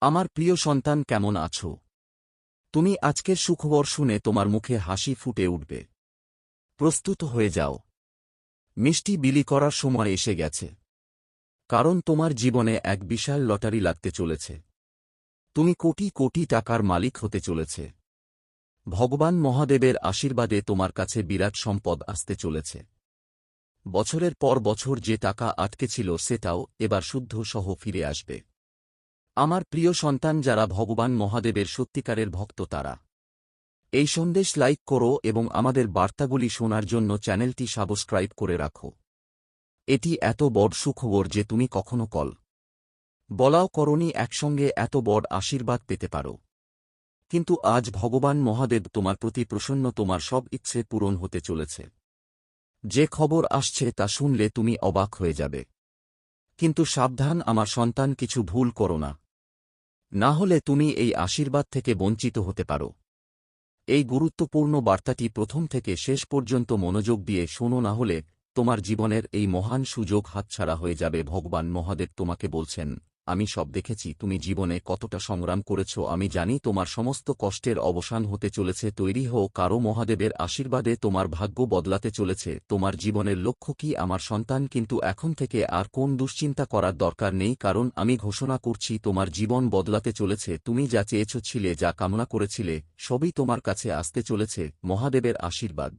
আমার প্রিয় সন্তান, কেমন আছো? তুমি আজকের সুখবর শুনে তোমার মুখে হাসি ফুটে উঠবে। প্রস্তুত হয়ে যাও। মিষ্টি বিলি করার সময় এসে গেছে। কারণ তোমার জীবনে এক বিশাল লটারি লাগতে চলেছে। তুমি কোটি কোটি টাকার মালিক হতে চলেছে। ভগবান মহাদেবের আশীর্বাদে তোমার কাছে বিরাট সম্পদ আসতে চলেছে। বছরের পর বছর যে টাকা আটকে ছিল সেটাও এবার শুদ্ধ সহ ফিরে আসবে। আমার প্রিয় সন্তান যারা ভগবান মহাদেবের সত্যিকারের ভক্ত তারা। এই সন্দেশ লাইক করো এবং আমাদের বার্তাগুলি শোনার জন্য চ্যানেলটি সাবস্ক্রাইব করে রাখো। এটি এত বড় সুখবর যে তুমি কখনো কল বলাও করনি একসঙ্গে এত বড় আশীর্বাদ পেতে পারো। কিন্তু আজ ভগবান মহাদেব তোমার প্রতি প্রসন্ন তোমার সব ইচ্ছে পূরণ হতে চলেছে। যে খবর আসছে তা শুনলে তুমি অবাক হয়ে যাবে। কিন্তু সাবধান, আমার সন্তান, কিছু ভুল করো না। না হলে তুমি এই আশীর্বাদ থেকে বঞ্চিত হতে পারো। এই গুরুত্বপূর্ণ বার্তাটি প্রথম থেকে শেষ পর্যন্ত মনোযোগ দিয়ে শোনো না হলে তোমার জীবনের এই মহান সুযোগ হাতছাড়া হয়ে যাবে। ভগবান মহাদেব তোমাকে বলছেন আমি সব দেখেছি, তুমি জীবনে কতটা সংগ্রাম করেছ, আমি জানি তোমার সমস্ত কষ্টের অবসান হতে চলেছে, তৈরি হও, কারও মহাদেবের আশীর্বাদে তোমার ভাগ্য বদলাতে চলেছে, তোমার জীবনের লক্ষ্য কি আমার সন্তান, কিন্তু এখন থেকে আর কোন দুশ্চিন্তা করার দরকার নেই, কারণ আমি ঘোষণা করছি তোমার জীবন বদলাতে চলেছে, তুমি যা চেয়েছ ছিলে, যা কামনা করেছিলে, সবই তোমার কাছে আসতে চলেছে, মহাদেবের আশীর্বাদ।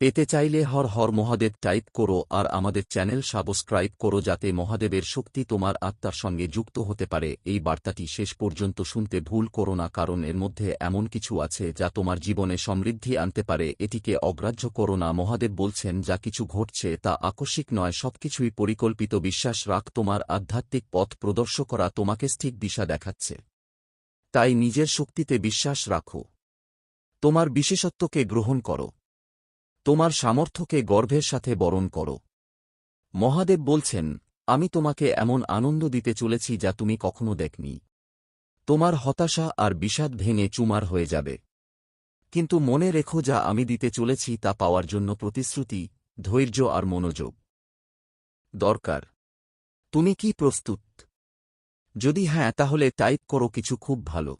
পেতে চাইলে হর হর মহাদেব টাইপ করো আর আমাদের চ্যানেল সাবস্ক্রাইব করো যাতে মহাদেবের শক্তি তোমার আত্মার সঙ্গে যুক্ত হতে পারে। এই বার্তাটি শেষ পর্যন্ত শুনতে ভুল করো না, কারণ এর মধ্যে এমন কিছু আছে যা তোমার জীবনে সমৃদ্ধি আনতে পারে। এটিকে অগ্রাহ্য করো না, মহাদেব বলছেন, যা কিছু ঘটছে তা আকস্মিক নয়, সবকিছুই পরিকল্পিত বিশ্বাস রাখ, তোমার আধ্যাত্মিক পথ প্রদর্শ করা তোমাকে স্থির দিশা দেখাচ্ছে। তাই নিজের শক্তিতে বিশ্বাস রাখো। তোমার বিশেষত্বকে গ্রহণ করো। তোমার সামর্থ্যকে গর্ভের সাথে বরণ করো। মহাদেব বলছেন, আমি তোমাকে এমন আনন্দ দিতে চলেছি যা তুমি কখনো দেখনি। তোমার হতাশা আর বিষাদ ভেঙে চুমার হয়ে যাবে। কিন্তু মনে রেখো যা আমি দিতে চলেছি তা পাওয়ার জন্য প্রতিশ্রুতি, ধৈর্য আর মনোযোগ। দরকার। তুমি কি প্রস্তুত? যদি হ্যাঁ তাহলে টাইপ করো কিছু খুব ভালো।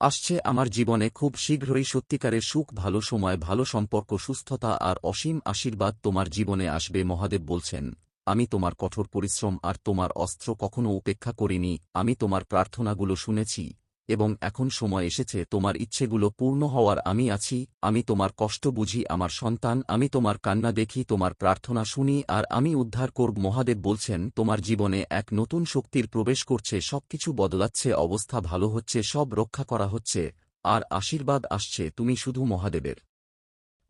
আসছে আমার জীবনে খুব শীঘ্রই সত্যিকারের সুখ, ভালো সময়, ভালো সম্পর্ক, সুস্থতা আর অসীম আশীর্বাদ তোমার জীবনে আসবে, মহাদেব বলছেন। আমি তোমার কঠোর পরিশ্রম আর তোমার অস্ত্র কখনো উপেক্ষা করিনি, আমি তোমার প্রার্থনাগুলো শুনেছি। এবং এখন সময় এসেছে তোমার ইচ্ছেগুলো পূর্ণ হওয়ার আমি আছি, আমি তোমার কষ্ট বুঝি, আমার সন্তান, আমি তোমার কান্না দেখি, তোমার প্রার্থনা শুনি, আর আমি উদ্ধার করব। মহাদেব বলছেন, তোমার জীবনে এক নতুন শক্তির প্রবেশ করছে, সবকিছু বদলাচ্ছে, অবস্থা ভালো হচ্ছে, সব রক্ষা করা হচ্ছে, আর আশীর্বাদ আসছে, তুমি শুধু মহাদেবের।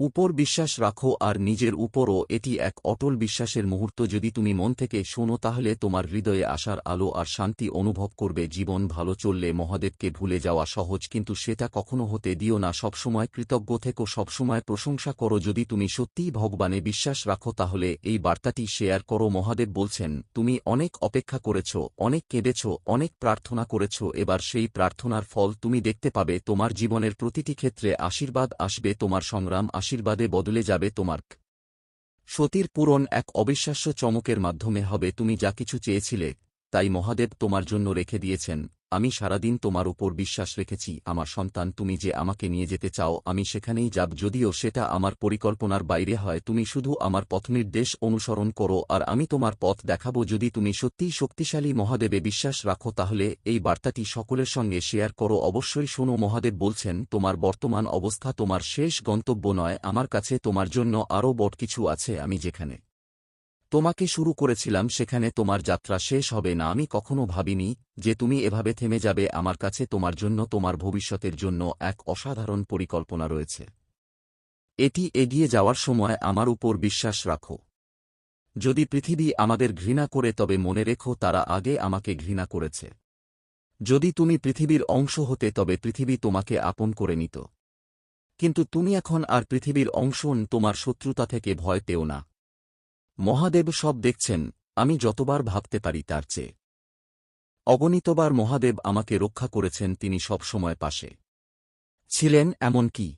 উপর বিশ্বাস রাখো আর নিজের উপরও, এটি এক অটল বিশ্বাসের মুহূর্ত। যদি তুমি মন থেকে শোনো, তাহলে তোমার হৃদয়ে আসার আলো আর শান্তি অনুভব করবে। জীবন ভালো চললে মহাদেবকে ভুলে যাওয়া সহজ, কিন্তু সেটা কখনো হতে দিও না। সবসময় কৃতজ্ঞ থেকো, সবসময় প্রশংসা করো। যদি তুমি সত্যিই ভগবানে বিশ্বাস রাখো, তাহলে এই বার্তাটি শেয়ার করো। মহাদেব বলছেন, তুমি অনেক অপেক্ষা করেছ, অনেক কেঁদেছ, অনেক প্রার্থনা করেছ। এবার সেই প্রার্থনার ফল তুমি দেখতে পাবে। তোমার জীবনের প্রতিটি ক্ষেত্রে আশীর্বাদ আসবে, তোমার সংগ্রাম আশীর্বাদে বদলে যাবে তোমার। সতীর পূরণ এক অবিশ্বাস্য চমকের মাধ্যমে হবে, তুমি যা কিছু চেয়েছিলে তাই মহাদেব তোমার জন্য রেখে দিয়েছেন, আমি সারাদিন তোমার উপর বিশ্বাস রেখেছি, আমার সন্তান তুমি যে আমাকে নিয়ে যেতে চাও, আমি সেখানেই যাব, যদিও সেটা আমার পরিকল্পনার বাইরে হয়, তুমি শুধু আমার পথনির্দেশ অনুসরণ করো, আর আমি তোমার পথ দেখাব, যদি তুমি সত্যিই শক্তিশালী মহাদেবে বিশ্বাস রাখো, তাহলে এই বার্তাটি সকলের সঙ্গে শেয়ার করো, অবশ্যই শোনো, মহাদেব বলছেন, তোমার বর্তমান অবস্থা তোমার শেষ গন্তব্য নয়, আমার কাছে তোমার জন্য আরও বট কিছু আছে, আমি যেখানে তোমাকে শুরু করেছিলাম সেখানে তোমার যাত্রা শেষ হবে না, আমি কখনো ভাবিনি যে তুমি এভাবে থেমে যাবে, আমার কাছে তোমার জন্য, তোমার ভবিষ্যতের জন্য এক অসাধারণ পরিকল্পনা রয়েছে। এটি এগিয়ে যাওয়ার সময় আমার উপর বিশ্বাস রাখো। যদি পৃথিবী আমাদের ঘৃণা করে, তবে মনে রেখো তারা আগে আমাকে ঘৃণা করেছে। যদি তুমি পৃথিবীর অংশ হতে, তবে পৃথিবী তোমাকে আপন করে নিত। কিন্তু তুমি এখন আর পৃথিবীর অংশ, তোমার শত্রুতা থেকে ভয় পেও না। মহাদেব সব দেখছেন, আমি যতবার ভাবতে পারি তার চেয়ে। অগণিতবার মহাদেব আমাকে রক্ষা করেছেন তিনি সব সময় পাশে। ছিলেন এমন কি?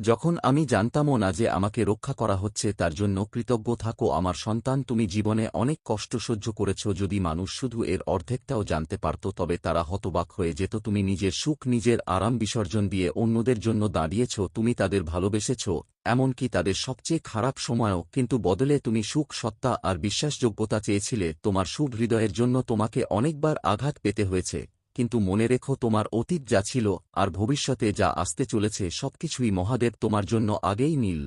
যখন আমি জানতামও না যে আমাকে রক্ষা করা হচ্ছে, তার জন্য কৃতজ্ঞ থাকো, আমার সন্তান, তুমি জীবনে অনেক কষ্ট সহ্য করেছ, যদি মানুষ শুধু এর অর্ধেকটাও জানতে পারত, তবে তারা হতবাক হয়ে যেত, তুমি নিজের সুখ, নিজের আরাম বিসর্জন দিয়ে অন্যদের জন্য দাঁড়িয়েছ, তুমি তাদের ভালোবেসেছ, এমনকি তাদের সবচেয়ে খারাপ সময়ও, কিন্তু বদলে তুমি সুখ, সত্তা আর বিশ্বাসযোগ্যতা চেয়েছিলে, তোমার শুভ হৃদয়ের জন্য তোমাকে অনেকবার আঘাত পেতে হয়েছে। কিন্তু মনে রেখো তোমার অতীত যা ছিল আর ভবিষ্যতে যা আসতে চলেছে সবকিছুই মহাদেব তোমার জন্য আগেই নীল।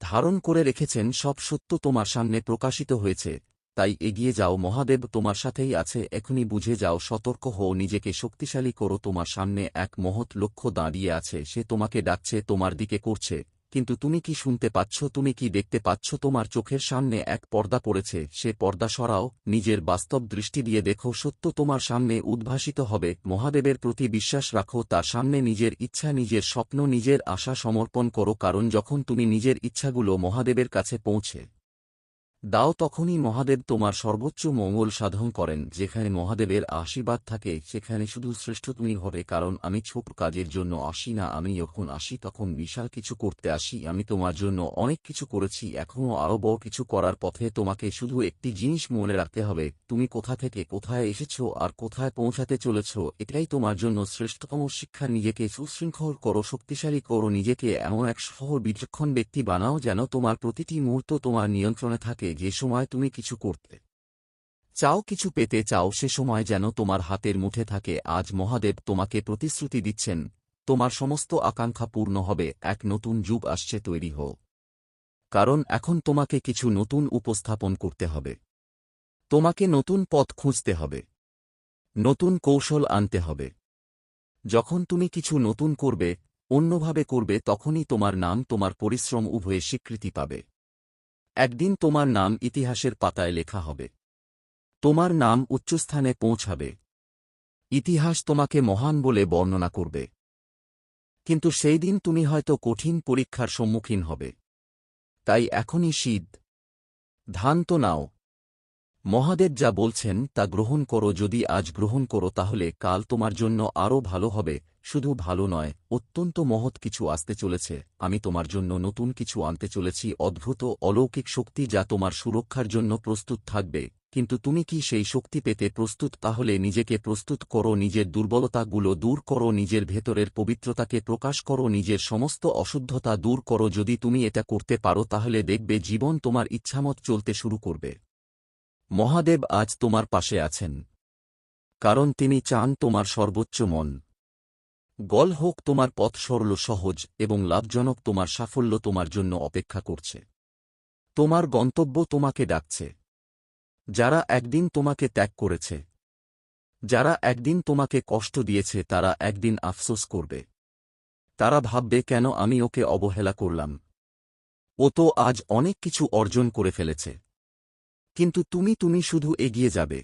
ধারণ করে রেখেছেন সব সত্য তোমার সামনে প্রকাশিত হয়েছে। তাই এগিয়ে যাও, মহাদেব তোমার সাথেই আছে, এখনই বুঝে যাও, সতর্ক হও, নিজেকে শক্তিশালী করো, তোমার সামনে এক মহৎ লক্ষ্য দাঁড়িয়ে আছে, সে তোমাকে ডাকছে, তোমার দিকে করছে। কিন্তু তুমি কি শুনতে পাচ্ছ, তুমি কি দেখতে পাচ্ছ, তোমার চোখের সামনে এক পর্দা পড়েছে, সে পর্দা সরাও, নিজের বাস্তব দৃষ্টি দিয়ে দেখো, সত্য তোমার সামনে উদ্ভাসিত হবে, মহাদেবের প্রতি বিশ্বাস রাখো, তার সামনে নিজের ইচ্ছা, নিজের স্বপ্ন, নিজের আশা সমর্পণ করো, কারণ যখন তুমি নিজের ইচ্ছাগুলো মহাদেবের কাছে পৌঁছে দাও তখনই মহাদেব তোমার সর্বোচ্চ মঙ্গল সাধন করেন, যেখানে মহাদেবের আশীর্বাদ থাকে, সেখানে শুধু শ্রেষ্ঠ তুমি হবে, কারণ আমি ছোট কাজের জন্য আসি না, আমি যখন আসি তখন বিশাল কিছু করতে আসি, আমি তোমার জন্য অনেক কিছু করেছি এখনও আরও বড় কিছু করার পথে তোমাকে শুধু একটি জিনিস মনে রাখতে হবে, তুমি কোথা থেকে কোথায় এসেছ আর কোথায় পৌঁছাতে চলেছ, এটাই তোমার জন্য শ্রেষ্ঠতম শিক্ষা, নিজেকে সুশৃঙ্খল করো, শক্তিশালী করো, নিজেকে এমন এক সহ বিচক্ষণ ব্যক্তি বানাও যেন তোমার প্রতিটি মুহূর্ত তোমার নিয়ন্ত্রণে থাকে যে সময় তুমি কিছু করতে চাও কিছু পেতে চাও, সে সময় যেন তোমার হাতের মুঠে থাকে। আজ মহাদেব তোমাকে প্রতিশ্রুতি দিচ্ছেন, তোমার সমস্ত আকাঙ্ক্ষা পূর্ণ হবে, এক নতুন যুগ আসছে তৈরি হও কারণ এখন তোমাকে কিছু নতুন উপস্থাপন করতে হবে, তোমাকে নতুন পথ খুঁজতে হবে, নতুন কৌশল আনতে হবে। যখন তুমি কিছু নতুন করবে, অন্যভাবে করবে, তখনই তোমার নাম, তোমার পরিশ্রম উভয়ে স্বীকৃতি পাবে। একদিন তোমার নাম ইতিহাসের পাতায় লেখা হবে। তোমার নাম উচ্চস্থানে পৌঁছাবে। ইতিহাস তোমাকে মহান বলে বর্ণনা করবে। কিন্তু সেই দিন তুমি হয়তো কঠিন পরীক্ষার সম্মুখীন হবে। তাই এখনই শীত ধান তো নাও। মহাদেব যা বলছেন তা গ্রহণ করো, যদি আজ গ্রহণ করো তাহলে কাল তোমার জন্য আরও ভালো হবে। শুধু ভালো নয়, অত্যন্ত মহৎ কিছু আসতে চলেছে। আমি তোমার জন্য নতুন কিছু আনতে চলেছি, অদ্ভুত অলৌকিক শক্তি যা তোমার সুরক্ষার জন্য প্রস্তুত থাকবে। কিন্তু তুমি কি সেই শক্তি পেতে প্রস্তুত? তাহলে নিজেকে প্রস্তুত করো, নিজের দুর্বলতাগুলো দূর করো, নিজের ভেতরের পবিত্রতাকে প্রকাশ করো, নিজের সমস্ত অশুদ্ধতা দূর করো। যদি তুমি এটা করতে পারো, তাহলে দেখবে জীবন তোমার ইচ্ছামত চলতে শুরু করবে। মহাদেব আজ তোমার পাশে আছেন। কারণ তিনি চান তোমার সর্বোচ্চ মন। গল হোক তোমার পথ সরল সহজ এবং লাভজনক তোমার সাফল্য তোমার জন্য অপেক্ষা করছে। তোমার গন্তব্য তোমাকে ডাকছে। যারা একদিন তোমাকে ত্যাগ করেছে, যারা একদিন তোমাকে কষ্ট দিয়েছে, তারা একদিন আফসোস করবে। তারা ভাববে, কেন আমি ওকে অবহেলা করলাম? ও তো আজ অনেক কিছু অর্জন করে ফেলেছে। কিন্তু তুমি তুমি শুধু এগিয়ে যাবে।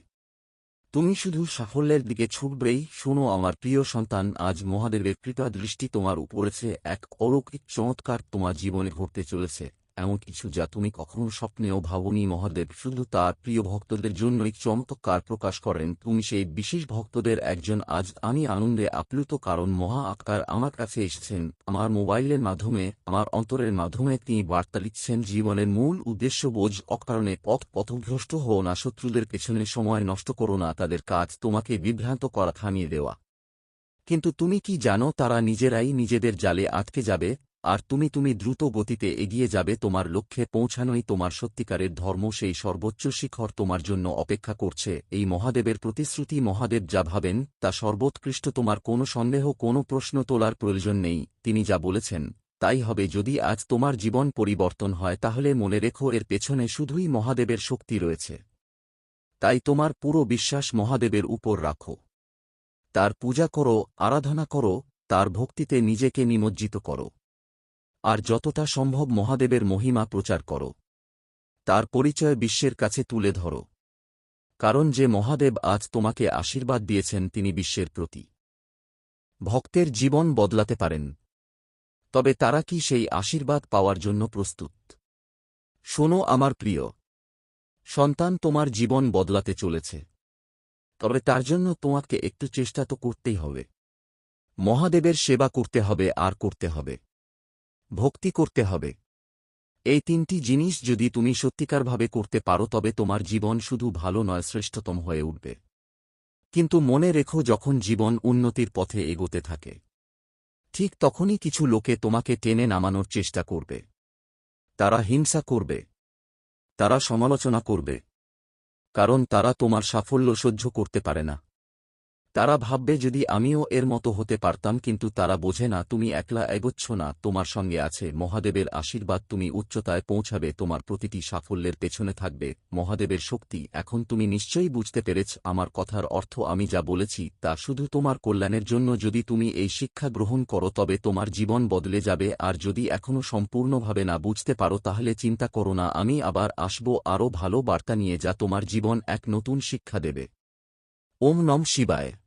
তুমি শুধু সাফল্যের দিকে ছুটবেই। শোনো, আমার প্রিয় সন্তান, আজ মহাদেবের কৃপা দৃষ্টি তোমার উপরেছে এক অলৌকিক চমৎকার তোমার জীবনে ঘটতে চলেছে। এমন কিছু যা তুমি কখনো স্বপ্নেও ভাবনি মহাদেব, শুধু তার প্রিয় ভক্তদের জন্যই চমৎকার প্রকাশ করেন তুমি সেই বিশেষ ভক্তদের একজন। আজ আমি আনন্দে আপ্লুত কারণ মহা আকার আমার কাছে এসেছেন। আমার মোবাইলের মাধ্যমে, আমার অন্তরের মাধ্যমে তিনি বার্তা লিখছেন জীবনের মূল উদ্দেশ্য বোঝ। অকারণে পথ পথভ্রষ্ট হও না, শত্রুদের পেছনে সময় নষ্ট করো না, তাদের কাজ তোমাকে বিভ্রান্ত করা থামিয়ে দেওয়া। কিন্তু তুমি কি জানো, তারা নিজেরাই নিজেদের জালে আটকে যাবে? আর তুমি তুমি দ্রুত গতিতে এগিয়ে যাবে, তোমার লক্ষ্যে পৌঁছানোই তোমার সত্যিকারের ধর্ম, সেই সর্বোচ্চ শিখর তোমার জন্য অপেক্ষা করছে। এই মহাদেবের প্রতিশ্রুতি, মহাদেব যা ভাবেন, তা সর্বোৎকৃষ্ট, তোমার কোনো সন্দেহ, কোনো প্রশ্ন তোলার প্রয়োজন নেই। তিনি যা বলেছেন, তাই হবে। যদি আজ তোমার জীবন পরিবর্তন হয়, তাহলে মনে রেখো, এর পেছনে শুধুই মহাদেবের শক্তি রয়েছে। তাই তোমার পুরো বিশ্বাস মহাদেবের উপর রাখো। তার পূজা করো, আরাধনা করো, তার ভক্তিতে নিজেকে নিমজ্জিত করো। আর যতটা সম্ভব মহাদেবের মহিমা প্রচার করো। তার পরিচয় বিশ্বের কাছে তুলে ধরো। কারণ যে মহাদেব আজ তোমাকে আশীর্বাদ দিয়েছেন তিনি বিশ্বের প্রতি। ভক্তের জীবন বদলাতে পারেন। তবে তারা কি সেই আশীর্বাদ পাওয়ার জন্য প্রস্তুত? শোনো আমার প্রিয়, সন্তান তোমার জীবন বদলাতে চলেছে। তবে তার জন্য তোমাকে একটু চেষ্টা তো করতেই হবে। মহাদেবের সেবা করতে হবে আর করতে হবে। ভক্তি করতে হবে। এই তিনটি জিনিস যদি তুমি সত্যিকারভাবে করতে পারো, তবে তোমার জীবন শুধু ভালো নয়, শ্রেষ্ঠতম হয়ে উঠবে। কিন্তু মনে রেখো, যখন জীবন উন্নতির পথে এগোতে থাকে, ঠিক তখনই কিছু লোকে তোমাকে টেনে নামানোর চেষ্টা করবে। তারা হিংসা করবে, তারা সমালোচনা করবে, কারণ তারা তোমার সাফল্য সহ্য করতে পারে না। তারা ভাববে যদি আমিও এর মতো হতে পারতাম, কিন্তু তারা বোঝে না, তুমি একলা এগোচ্ছ না, তোমার সঙ্গে আছে, মহাদেবের আশীর্বাদ তুমি উচ্চতায় পৌঁছাবে, তোমার প্রতিটি সাফল্যের পেছনে থাকবে, মহাদেবের শক্তি, এখন তুমি নিশ্চয়ই বুঝতে পেরেছ, আমার কথার অর্থ আমি যা বলেছি, তা শুধু তোমার কল্যাণের জন্য, যদি তুমি এই শিক্ষা গ্রহণ করো, তবে তোমার জীবন বদলে যাবে, আর যদি এখনও সম্পূর্ণভাবে না বুঝতে পারো, তাহলে চিন্তা করো না, আমি আবার আসব আরও ভালো বার্তা নিয়ে, যা তোমার জীবন এক নতুন শিক্ষা দেবে। ওম নম শিবায়।